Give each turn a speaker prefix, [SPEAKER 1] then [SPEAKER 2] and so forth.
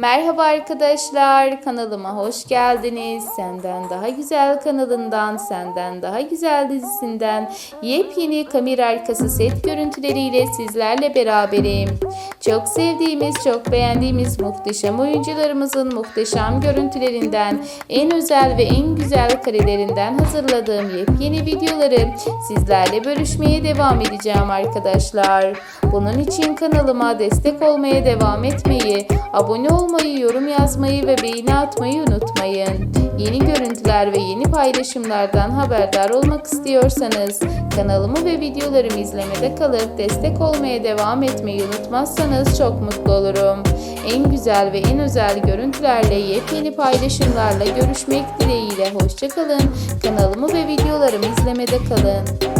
[SPEAKER 1] Merhaba arkadaşlar, kanalıma hoş geldiniz. Senden Daha Güzel kanalından, Senden Daha Güzel dizisinden yepyeni kamera arkası set görüntüleriyle sizlerle beraberim. Çok sevdiğimiz, çok beğendiğimiz muhteşem oyuncularımızın muhteşem görüntülerinden, en özel ve en güzel karelerinden hazırladığım yepyeni videoları sizlerle bölüşmeye devam edeceğim arkadaşlar. Bunun için kanalıma destek olmaya devam etmeyi, abone olmayı, yorum yazmayı ve beğeni atmayı unutmayın. Yeni görüntüler ve yeni paylaşımlardan haberdar olmak istiyorsanız kanalımı ve videolarımı izlemede kalıp destek olmaya devam etmeyi unutmazsanız çok mutlu olurum. En güzel ve en özel görüntülerle yepyeni paylaşımlarla görüşmek dileğiyle hoşçakalın. Kanalımı ve videolarımı izlemede kalın.